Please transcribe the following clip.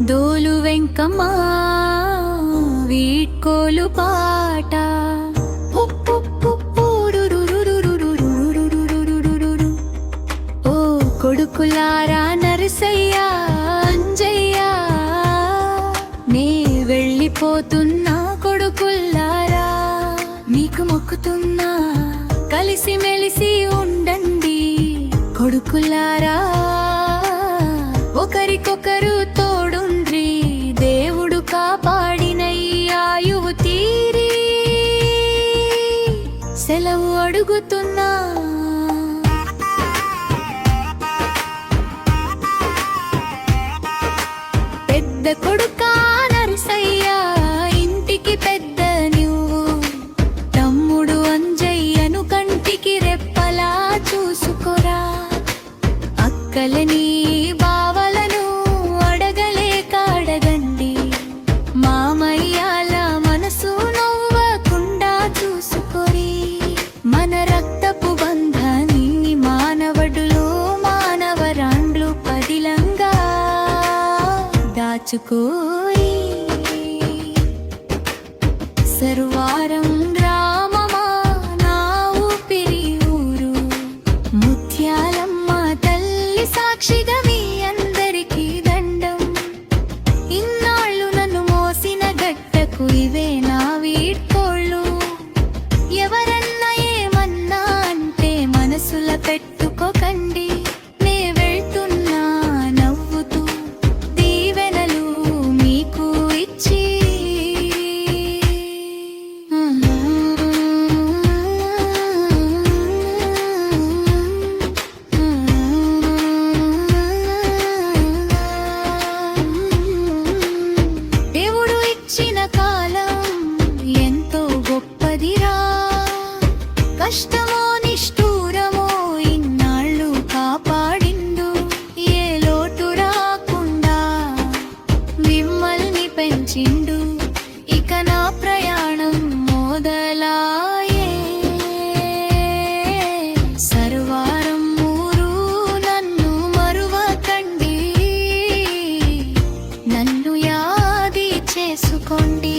దోలు వెంకమ్మ వీడ్కోలు పాట. ఓ కొడుకులారా నరసయ్య అంజయ్య నే వెళ్ళిపోతున్నా కొడుకుల్లారా మీకు మొక్కుతున్నా కలిసి మెలిసి ఉండండి కొడుకులారా ఒకరికొకరు అడుగుతున్నా. పెద్ద కొడుకా నరసయ్య ఇంటికి పెద్ద నువ్వు తమ్ముడు అంజయ్యను కంటికి రెప్పలా చూసుకోరా. అక్కలని దాచుకోయి సర్వారం గ్రామమా నా ఊపిరి ఊరు. ముత్యాలమ్మ తల్లి సాక్షిగా మీ అందరికీ దండం. ఇన్నాళ్ళు నన్ను మోసిన గట్టకు ఇవే కష్టమో నిష్ఠూరమో ఇన్నాళ్ళు కాపాడిండు. ఏ రాకుండా మిమ్మల్ని పెంచిండు. ఇక నా ప్రయాణం మొదలాయే. సర్వారం మూరు నన్ను మరువకండి. నన్ను యాది చేసుకోండి.